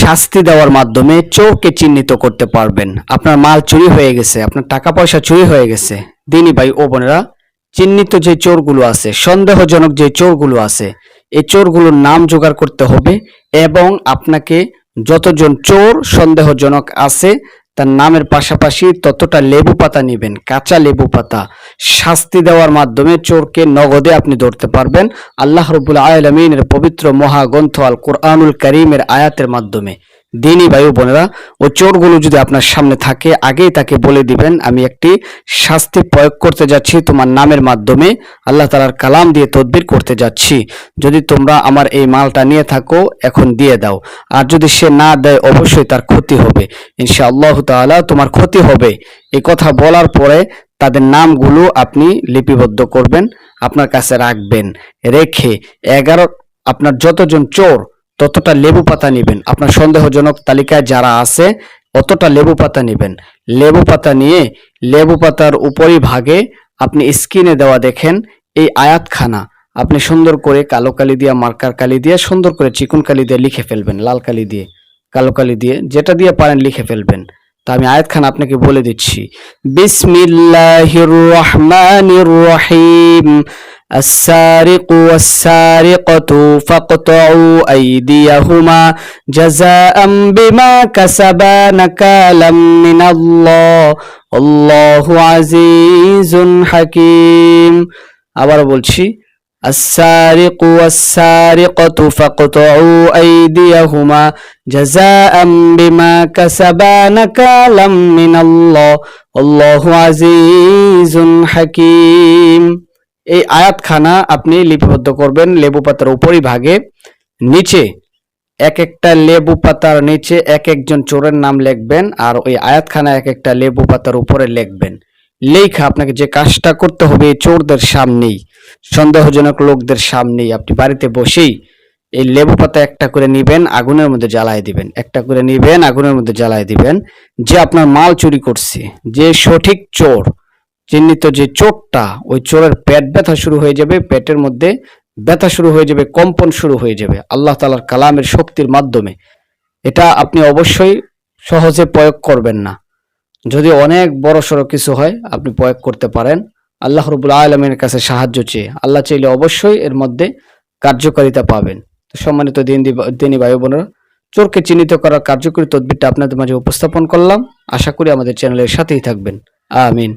শাস্তি দেওয়ার মাধ্যমে চোরকে চিহ্নিত করতে পারবেন। আপনার মাল চুরি হয়ে গেছে, আপনার টাকা পয়সা চুরি হয়ে গেছে। দিনী ভাই ও বোনেরা, চিহ্নিত যে চোরগুলো আছে, সন্দেহজনক যে চোরগুলো আছে, এই চোরগুলোর নাম জোগাড় করতে হবে এবং আপনাকে যতজন চোর সন্দেহজনক আছে, তার নামের পাশাপাশি ততটা লেবু পাতা নেবেন, কাঁচা লেবু পাতা। শাস্তি দেওয়ার মাধ্যমে চোরকে নগদে আপনি ধরতে পারবেন। আল্লাহ রবুল আলমিনের পবিত্র মহাগ্রন্থ আল কোরআনুল করিমের আয়াতের মাধ্যমে। দিনী বায়ু বোনেরা, ও চোরগুলো যদি আপনার সামনে থাকে, আগেই তাকে বলে দিবেন, আমি একটি শাস্তি প্রয়োগ করতে যাচ্ছি তোমার নামের মাধ্যমে, আল্লাহ তালার কালাম দিয়ে তদবির করতে যাচ্ছি। যদি তোমরা আমার এই মালটা নিয়ে থাকো, এখন দিয়ে দাও। আর যদি সে না দেয়, অবশ্যই তার ক্ষতি হবে। ইনশা আল্লাহ তাআলা তোমার ক্ষতি হবে। এই কথা বলার পরে তাদের নামগুলো আপনি লিপিবদ্ধ করবেন, আপনার কাছে রাখবেন। রেখে এগারো, আপনার যতজন চোর, ততটা লেবু পাতা নেবেন। আপনার সন্দেহজনক তালিকায় যারা আছে, অতটা লেবু পাতা নেবেন। লেবু পাতা নিয়ে লেবু পাতার উপরই ভাগে আপনি স্ক্রিনে দেওয়া দেখেন এই আয়াতখানা। আপনি সুন্দর করে কালো কালি দিয়ে, মার্কার কালি দিয়ে, সুন্দর করে চিকন কালি দিয়ে লিখে ফেলবেন, লাল কালি দিয়ে। কালো কালি দিয়ে, যেটা দিয়ে পারেন লিখে ফেলবেন। তা আমি আয়াতখানা আপনাকে বলে দিচ্ছি বিসমিল্লাহির রহমানির রহিম السارق والسارقة فاقطعوا أيديهما جزاء بما كسبا نكالا من الله والله عزيز حكيم আবার বলছি السارق والسارقة فاقطعوا أيديهما جزاء بما كسبا نكالا من الله والله عزيز حكيم এই আয়াতখানা আপনি লিপিবদ্ধ করবেন লেবু পাতার উপরই ভাগে নিচে এক একটা লেবু পাতার নিচে এক একজন চোরের নাম লিখবেন আর ওই আয়াতখানা এক একটা লেবু পাতার উপরে লিখবেন লেখা আপনাকে যে কাজটা করতে হবে এই চোরদের সামনেই সন্দেহজনক লোকদের সামনেই আপনি বাড়িতে বসেই এই লেবু পাতা একটা করে নিবেন, আগুনের মধ্যে জ্বালায় দিবেন। একটা করে নিবেন, আগুনের মধ্যে জ্বালায় দিবেন। যে আপনার মাল চুরি করছে, যে সঠিক চোর, চিহ্নিত যে চোরটা, ওই চোরের পেট ব্যথা শুরু হয়ে যাবে, পেটের মধ্যে ব্যথা শুরু হয়ে যাবে, কম্পন শুরু হয়ে যাবে, আল্লাহ তালার কালামের শক্তির মাধ্যমে। এটা আপনি অবশ্যই সহজে প্রয়োগ করবেন না। যদি অনেক বড় সড়ো কিছু হয়, আপনি প্রয়োগ করতে পারেন। আল্লাহ রবুল আলমের কাছে সাহায্য চেয়ে। আল্লাহ চাইলে অবশ্যই এর মধ্যে কার্যকারিতা পাবেন। তো সম্মানিত দিন দিনী ভাই বোনেরা, চোরকে চিহ্নিত করার কার্যকরী তদবিরটা আপনাদের মাঝে উপস্থাপন করলাম। আশা করি আমাদের চ্যানেলের সাথেই থাকবেন। আমিন।